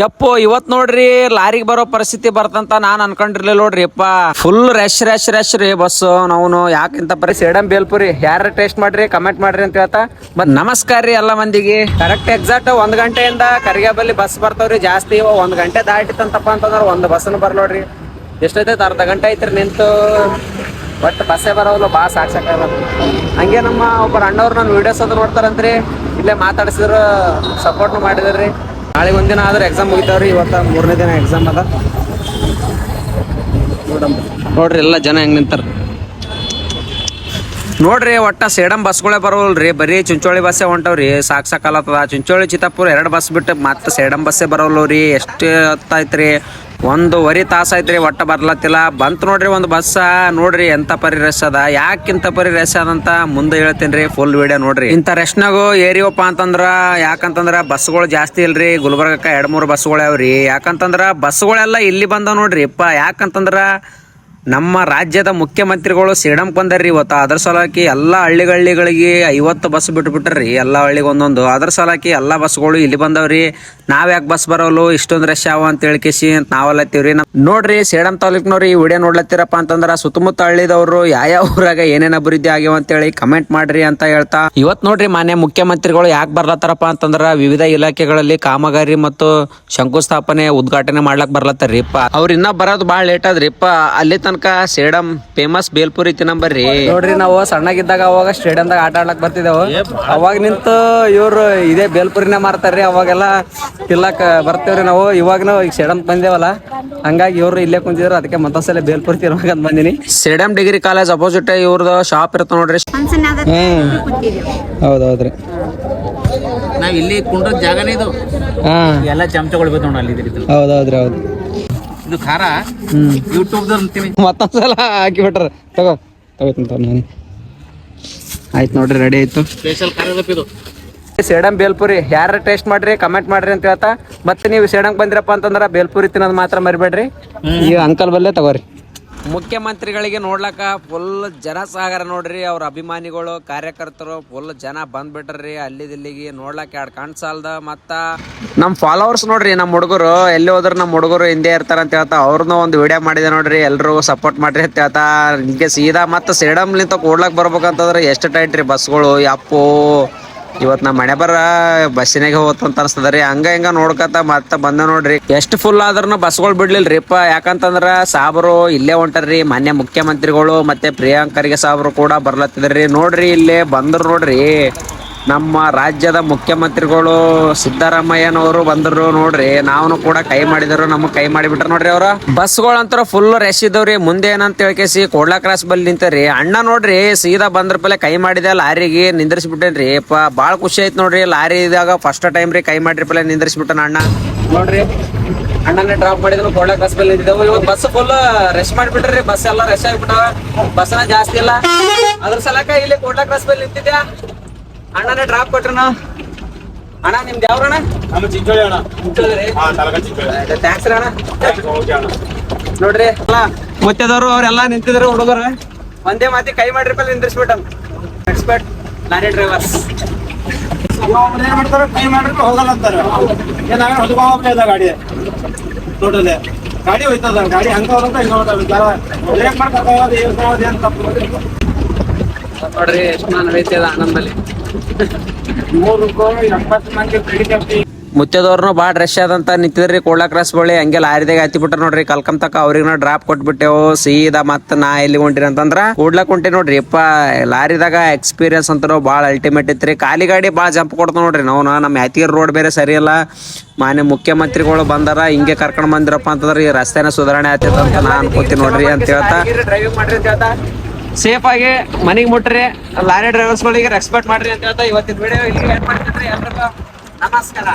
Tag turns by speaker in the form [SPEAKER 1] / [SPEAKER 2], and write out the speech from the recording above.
[SPEAKER 1] ಯಪ್ಪೋ ಇವತ್ ನೋಡ್ರಿ ಲಾರಿಗೆ ಬರೋ ಪರಿಸ್ಥಿತಿ ಬರ್ತಂತ ನಾನ್ ಅನ್ಕೊಂಡಿರ್ಲಿಲ್ಲ ನೋಡ್ರಿ ಯಪ್ಪ. ಫುಲ್ ರಶ್ ರಶ್ ರಶ್ ರೀ ಬಸ್ ನಾವು ಯಾಕಿಂತ ಪರಿಸ್ಥಿತಿ ಸೇಡಂ ಬೇಲ್ಪುರಿ ಯಾರ ಟೇಸ್ಟ್ ಮಾಡ್ರಿ ಕಮೆಂಟ್ ಮಾಡ್ರಿ ಅಂತ ಹೇಳ್ತಾ. ಮತ್ ನಮಸ್ಕಾರ ರೀ ಎಲ್ಲ ಮಂದಿಗೆ. ಕರೆಕ್ಟ್ ಎಕ್ಸಾಕ್ಟ್ ಒಂದ್ ಗಂಟೆಯಿಂದ ಕರಿಗಾಬಲ್ಲಿ ಬಸ್ ಬರ್ತಾವ್ರಿ ಜಾಸ್ತಿ ಒಂದ್ ಗಂಟೆ ದಾಟಿತಂತಪ್ಪ ಅಂತಂದ್ರ ಒಂದ್ ಬಸ್ನ ಬರ್ಲೋಡ್ರಿ ಎಷ್ಟೈತೆ ಅರ್ಧ ಗಂಟೆ ಐತ್ರಿ ನಿಂತು. ಬಟ್ ಬಸ್ಸೇ ಬರೋಲ್ಲ ಬಾ ಸಾಕ್ ಸಾಕಾಗಲ್ಲ ಹಂಗೆ ನಮ್ಮ ಒಬ್ಬರು ಅಣ್ಣವ್ರು ನನ್ನ ವಿಡಿಯೋಸ್ ಅದು ನೋಡ್ತಾರಂತ್ರಿ. ಇಲ್ಲೇ ಮಾತಾಡ್ಸಿದ್ರು ಸಪೋರ್ಟ್ ಮಾಡಿದ್ರಿ. ನಾಳೆ ಒಂದಿನ ಆದ್ರೆ ಎಕ್ಸಾಮ್ ಮುಗಿತಾವ್ರಿ, ಇವತ್ತ ಮೂರನೇ ದಿನ ಎಕ್ಸಾಮ್ ಅದ. ನೋಡ್ರಿ, ಎಲ್ಲ ಜನ ಹೆಂಗ್ ನಿಂತಾರ. ನೋಡ್ರಿ, ಒಟ್ಟ ಸೇಡಂ ಬಸ್ಗಳೇ ಬರೋಲ್ರಿ ಬರೀ ಚುಂಚೋಳಿ ಬಸ್ಸೇ ಹೊಂಟವ್ರಿ. ಸಾಕ್ ಸಾಕಲ್ಲ ಚುಂಚೋಳಿ ಚಿತ್ತಾಪುರ ಎರಡು ಬಸ್ ಬಿಟ್ಟು ಮತ್ತೆ ಸೇಡಂ ಬಸ್ಸೇ ಬರೋಲ್ಲವ್ರಿ ಎಷ್ಟು ಹೊತ್ತಾಯ್ತ್ರಿ? ಒಂದೂವರೆ ತಾಸ ಐತ್ರಿ ಒಟ್ಟ ಬರ್ಲತ್ತಿಲ್ಲ. ಬಂತು ನೋಡ್ರಿ ಒಂದು ಬಸ್. ನೋಡ್ರಿ ಎಂತ ಪರಿ ರಶ್ ಅದ. ಯಾಕಿಂತ ಪರಿ ರಶ್ ಅದಂತ ಮುಂದೆ ಹೇಳ್ತೇನ್ರಿ ಫುಲ್ ವಿಡಿಯೋ ನೋಡ್ರಿ. ಇಂಥ ರಶ್ನಾಗು ಏರಿಯೋಪ ಅಂತಂದ್ರ, ಯಾಕಂತಂದ್ರ ಬಸ್ಗಳು ಜಾಸ್ತಿ ಇಲ್ರಿ. ಗುಲ್ಬರ್ಗಕ್ಕ ಎರಡ್ ಮೂರು ಬಸ್ಗಳು ಯಾವ್ರಿ. ಯಾಕಂತಂದ್ರ ಬಸ್ಗಳೆಲ್ಲ ಇಲ್ಲಿ ಬಂದ ನೋಡ್ರಿ. ಇಪ್ಪ ಯಾಕಂತಂದ್ರ ನಮ್ಮ ರಾಜ್ಯದ ಮುಖ್ಯಮಂತ್ರಿಗಳು ಸೇಡಂ ಬಂದರ್ರಿ ಇವತ್ತು. ಅದ್ರ ಸಲಾಕಿ ಎಲ್ಲ ಹಳ್ಳಿಗಳಿಗೆ ಐವತ್ತು ಬಸ್ ಬಿಟ್ಬಿಟ್ರಿ. ಎಲ್ಲ ಹಳ್ಳಿಗೆ ಒಂದೊಂದು. ಅದ್ರ ಸಲಾಕಿ ಎಲ್ಲ ಬಸ್ಗಳು ಇಲ್ಲಿ ಬಂದವ್ರಿ. ನಾವ್ ಯಾಕೆ ಬಸ್ ಬರೋಲ್ಲ? ಇಷ್ಟೊಂದ್ ರಶ್ ಯಾವ ಅಂತ ಹೇಳ್ಕೇಸಿ ಅಂತ ನಾವಲ್ಲತ್ತೀವ್ರಿ ನಮ್- ನೋಡ್ರಿ ಸೇಡಂ ತಾಲೂಕ್ನವ್ರಿ ಈ ವಿಡಿಯೋ ನೋಡ್ಲತ್ತೀರಪ್ಪ ಅಂತಂದ್ರ ಸುತ್ತಮುತ್ತ ಹಳ್ಳಿದವ್ರು ಯಾವ ಊರಾಗ ಏನೇನ ಅಭಿವೃದ್ಧಿ ಆಗ್ಯಾವ ಅಂತ ಹೇಳಿ ಕಮೆಂಟ್ ಮಾಡ್ರಿ ಅಂತ ಹೇಳ್ತಾ. ಇವತ್ ನೋಡ್ರಿ ಮಾನ್ಯ ಮುಖ್ಯಮಂತ್ರಿಗಳು ಯಾಕೆ ಬರ್ಲತ್ತಾರಪ್ಪ ಅಂತಂದ್ರ ವಿವಿಧ ಇಲಾಖೆಗಳಲ್ಲಿ ಕಾಮಗಾರಿ ಮತ್ತು ಶಂಕುಸ್ಥಾಪನೆ ಉದ್ಘಾಟನೆ ಮಾಡ್ಲಕ್ ಬರ್ಲತ್ತಾರ್ರಿಪ್ಪ ಅವ್ರ ಇನ್ನ ಬರೋದು ಬಾಳ ಲೇಟ್ ಆದ್ರಿಪ್ಪ ಅಲ್ಲಿ ತನಕ ಸೇಡಂ ಫೇಮಸ್ ಬೇಲ್ಪುರಿ ತಿನ್ನಂಬರ್ರಿ. ನೋಡ್ರಿ ನಾವು ಸಣ್ಣಗಿದ್ದಾಗ ಅವಾಗ ಸ್ಟೇಡಿಯಂದಾಗ ಆಟ ಆಡ್ಲಕ್ ಬರ್ತಿದ್ದೇವು. ಅವಾಗ ನಿಂತು ಇವ್ರು ಇದೇ ಬೇಲ್ಪುರಿನೇ ಮಾರ್ತಾರ್ರಿ. ಅವಾಗೆಲ್ಲ ತಿಲ್ಲಕ್ ಬರ್ತೇವ್ರಿ ನಾವು. ಇವಾಗ ನಾವು ಈಗ ಸೆಡಮ್ ಬಂದೇವಲ್ಲ ಹಂಗಾಗಿ ಇವ್ರು ಇಲ್ಲೇ ಕುಂತಿದ್ರು. ಅದಕ್ಕೆ ಮತ್ತೊಂದ್ಸಲ ಬೇಲ್ಪುರ್ ತಿರ್ಬೇಕಂತ ಬಂದಿನಿ. ಸೆಡಮ್ ಡಿಗ್ರಿ ಕಾಲೇಜ್ ಅಪೋಸಿಟ್ ಇವ್ರದ್ದು ಶಾಪ್ ಇರುತ್ತೆ ನೋಡ್ರಿ.
[SPEAKER 2] ಹ್ಮ್.
[SPEAKER 1] ಹೌದೌದ್ರಿ.
[SPEAKER 3] ನಾವ್ ಇಲ್ಲಿ ಕುಂಡ್ರ ಜಾಗನೇ ಇದು.
[SPEAKER 1] ಹಾ.
[SPEAKER 3] ಎಲ್ಲ ಚಮಚಗಳು ಬೇಕು ನೋಡಿ ಅಲ್ಲಿ ಇದ್ರಿದ್ದು.
[SPEAKER 1] ಹೌದೌದ್ರಿ ಹೌದು.
[SPEAKER 3] ಇದು ಖಾರ? ಯೂಟ್ಯೂಬ್ ಅಂತೀವಿ.
[SPEAKER 1] ಮತ್ತೊಂದ್ಸಲ ಹಾಕಿ ಬಿಟ್ರ ತಗೋ ತಗೋತೀನಿ ತಗೋ ನಾನು. ಆಯ್ತು ನೋಡ್ರಿ ರೆಡಿ ಆಯ್ತು.
[SPEAKER 3] ಸ್ಪೆಷಲ್ ಖಾರ ಇದು.
[SPEAKER 1] ಸೇಡಂ ಬೇಲ್ಪುರಿ ಯಾರ ಟೇಸ್ಟ್ ಮಾಡ್ರಿ ಕಮೆಂಟ್ ಮಾಡ್ರಿ ಅಂತ ಹೇಳ್ತಾ. ಮತ್ತೆ ನೀವು ಸೇಡಂಗ್ ಬಂದಿರಪ್ಪ ಅಂತಂದ್ರ ಬೇಲ್ಪುರಿ ತಿನ್ನೋದು ಮಾತ್ರ ಮರಿಬೇಡ್ರಿ. ಈ ಅಂಕಲ್ ಬಲ್ಲೇ ತಗೋರಿ. ಮುಖ್ಯಮಂತ್ರಿಗಳಿಗೆ ನೋಡ್ಲಾಕ ಫುಲ್ ಜನಸಾಗರ ನೋಡ್ರಿ ಅವ್ರ ಅಭಿಮಾನಿಗಳು ಕಾರ್ಯಕರ್ತರು ಫುಲ್ ಜನ ಬಂದ್ಬಿಟ್ರಿ ಅಲ್ಲಿದಿಲ್ಲಿಗೆ ನೋಡ್ಲಕ್ಕ ಎರಡು ಕಣ್ ಸಾಲ್ದ. ಮತ್ತ ನಮ್ ಫಾಲೋವರ್ಸ್ ನೋಡ್ರಿ ನಮ್ಮ ಹುಡುಗರು ಎಲ್ಲಿ ಹೋದ್ರು ನಮ್ಮ ಹುಡುಗರು ಹಿಂದೆ ಇರ್ತಾರ ಅಂತ ಹೇಳ್ತಾ ಅವ್ರನ್ನ ಒಂದು ವಿಡಿಯೋ ಮಾಡಿದೆ ನೋಡ್ರಿ ಎಲ್ರು ಸಪೋರ್ಟ್ ಮಾಡ್ರಿ ಅಂತ ಹೇಳ್ತಾ. ಹಿಂಗೆ ಸೀದಾ ಮತ್ತೆ ಸೇಡಮ್ಲಿಂತ ಕೂಡ್ಲಕ್ ಬರ್ಬೇಕಂತಂದ್ರೆ ಎಷ್ಟು ಟೈಟ್ ರೀ ಬಸ್ಗಳು ಯಪ್ಪೋ. ಇವತ್ ನಮ್ಮ ಮನೆ ಬರ ಬಸ್ಸಿನಾಗ ಹೋತಂತ ರೀ. ಹಂಗ ಹಿಂಗ ನೋಡ್ಕತ ಮತ್ತ ಬಂದ ನೋಡ್ರಿ. ಎಷ್ಟು ಫುಲ್ ಆದ್ರೂ ಬಸ್ಗಳು ಬಿಡ್ಲಿಲ್ರಿಪ್ಪ ಯಾಕಂತಂದ್ರ ಸಾಬರು ಇಲ್ಲೇ ಹೊಂಟಾರ್ರಿ ಮಾನ್ಯ ಮುಖ್ಯಮಂತ್ರಿಗಳು ಮತ್ತೆ ಪ್ರಿಯಾಂಕರಿಗೆ ಸಾಬ್ರು ಕೂಡ ಬರ್ಲತ್ತಿದ್ರಿ ನೋಡ್ರಿ ಇಲ್ಲೇ ಬಂದ್ರು ನೋಡ್ರಿ. ನಮ್ಮ ರಾಜ್ಯದ ಮುಖ್ಯಮಂತ್ರಿಗಳು ಸಿದ್ದರಾಮಯ್ಯನವರು ಬಂದ್ರು ನೋಡ್ರಿ ನಾವು ಕೂಡ ಕೈ ಮಾಡಿದ್ರು, ನಮಗ್ ಕೈ ಮಾಡಿಬಿಟ್ರ ನೋಡ್ರಿ ಅವ್ರ. ಬಸ್ಗಳಂತರ ಫುಲ್ ರಶ್ ಇದ್ದವ್ರಿ, ಮುಂದೆ ಏನಂತ ಹೇಳ್ಕೇಸಿ ಕೋಡ್ಲಾ ಕ್ರಾಸ್ ಬಲ್ಲಿ ನಿಂತರಿ ಅಣ್ಣ ನೋಡ್ರಿ, ಸೀದಾ ಬಂದ್ರ ಪಲ್ಲೆ ಕೈ ಮಾಡಿದೆ, ಲಾರಿಗೆ ನಿಂದ್ರಿಸ್ಬಿಟ್ಟೇನ್ರಿ. ಪ, ಬಾಳ ಖುಷಿ ಆಯ್ತು ನೋಡ್ರಿ, ಲಾರಿ ಇದಾಗ ಫಸ್ಟ್ ಟೈಮ್ ರೀ ಕೈ ಮಾಡ್ರಿ ಪಲ್ಲೆ ನಿಂದ್ರಿಸ್ಬಿಟ್ಟನ ಅಣ್ಣ. ನೋಡ್ರಿ, ಅಣ್ಣನ ಡ್ರಾಪ್ ಮಾಡಿದ್ರು, ಕೋಡ್ಲಾ ಕ್ರಾಸ್ ಬಲ್ಲಿ ನಿಂತಿದ್ದವು. ಇವತ್ತು ಬಸ್ ಫುಲ್ ರಶ್ ಮಾಡಿಬಿಟ್ರಿ, ಬಸ್ ಎಲ್ಲ ರಶ್ ಆಗಿಬಿಟ್ಟಾವ. ಬಸ್ನ ಜಾಸ್ತಿ ಇಲ್ಲ. ಅದ್ರ ಸಲಕ ಇಲ್ಲಿ ಕೋಡ್ಲಾ ಕ್ರಾಸ್ ಬಲ್ಲಿ ನಿಂತಿದ್ಯಾ? ಅಣ್ಣನೇ ಡ್ರಾಪ್ ಕೊಟ್ರಣ ಅಣ್ಣ ನಿಮ್ದು ಯಾವ್ರಣ್ಣ?
[SPEAKER 4] ನಮ್ಮ ಚಿಂಚೋಳಿ ಅಣ್ಣ.
[SPEAKER 1] ಚಿಂಚೋಳಿ
[SPEAKER 4] ಹಾ ತಾಲೂಕ ಚಿಂಚೋಳಿ.
[SPEAKER 1] ಥ್ಯಾಂಕ್ಸ್ ಅಣ್ಣ.
[SPEAKER 4] ಓಕೆ ಅಣ್ಣ.
[SPEAKER 1] ನೋಡ್ರಿ ಅಲ್ಲ ಮುತ್ತದವರು ಅವರೆಲ್ಲ ನಿಂತಿದ್ರು ಹುಡುಗರು. ಒಂದೇ ಮಾತಿ ಕೈ ಮಾಡ್ರಿ ಪಲ್ಲಿ ನಿಂದ್ರಿಸ್ಬಿಟ್ಟು ಎಕ್ಸ್ಪರ್ಟ್ ಲಾರಿ ಡ್ರೈವರ್ಸ್
[SPEAKER 4] ಏನ್ ಮಾಡ್ತಾರೆ? ಕೈ ಮಾಡಿದ್ರೆ ಹೋಗಲ್ಲ ಅಂತಾರೆ. ಏನಾಗ ಹೊತ್ಕೊಂಡ್ ಇಲ್ಲ ಗಾಡಿ. ನೋಡಲೆ ಗಾಡಿ ಹೋಯ್ತದ ಗಾಡಿ ಹಂಗ ಹೋದಂತ ಹಿಂಗ ಹೋಗ್ತಾವ ಬ್ರೇಕ್ ಹೋಗೋದು ಏನ್ ತಪ್ಪು.
[SPEAKER 1] ನೋಡ್ರಿ ಎಷ್ಟು ನಾನು ನಡೀತಿದ ಆನಂದಲ್ಲಿ
[SPEAKER 4] ಮೂರಕ್ಕೂ
[SPEAKER 1] ಬಾ ರಶ್ ಆದಂತ ನಿಂತಿದ್ರಿ ಕೋಳಾ ಕ್ರಾಸ್ ಬಳಿ. ಹಂಗೆ ಲಾರಿದಾಗ ಹತ್ತಿ ಬಿಟ್ರ ನೋಡ್ರಿ ಕಲ್ಕಂ ತಕ ಅವ್ರಿಗೆ ಡ್ರಾಪ್ ಕೊಟ್ಬಿಟ್ಟೆವು. ಸೀದಾ ಮತ್ತ ನಾ ಎಲ್ಲಿ ಹೊಂಟಿರಿ ಅಂತಂದ್ರ ಕೂಡ್ಲಾ ಕುಂಟಿ ನೋಡ್ರಿ. ಯಪ್ಪ ಲಾರಿದಾಗ ಎಕ್ಸ್ಪೀರಿಯನ್ಸ್ ಅಂತ ಬಾಳ ಅಲ್ಟಿಮೇಟ್ ಇತ್ರಿ. ಖಾಲಿ ಗಾಡಿ ಬಾಳ ಜಂಪ್ ಕೊಡ್ತಾವ ನೋಡ್ರಿ ನಾವು. ನಮ್ಮ ಯಾತಿಗಿರಿ ರೋಡ್ ಬೇರೆ ಸರಿ ಇಲ್ಲ. ಮಾನ್ಯ ಮುಖ್ಯಮಂತ್ರಿಗಳು ಬಂದಾರ ಹಿಂಗೆ ಕರ್ಕೊಂಡ್ ಬಂದಿರಪ್ಪ ಅಂತಂದ್ರ ಈ ರಸ್ತೆನ ಸುಧಾರಣೆ ಆಯ್ತದ ಅಂತ ನಾ ಅನ್ಕೋತೀನಿ ನೋಡ್ರಿ ಅಂತ ಹೇಳ್ತಾ. ಸೇಫ್ ಆಗಿ ಮನೆಗೆ ಮುಟ್ರಿ, ಲಾರಿ ಡ್ರೈವರ್ಸ್ಗಳಿಗೆ ರೆಸ್ಪೆಕ್ಟ್ ಮಾಡ್ರಿ ಅಂತ ಹೇಳ್ತಾ ಇವತ್ತಿನ ವಿಡಿಯೋ ಇಲ್ಲಿ ಏನ್ ಮಾಡ್ತಿದ್ರಿ. ಎಲ್ರಿಗೂ ನಮಸ್ಕಾರ.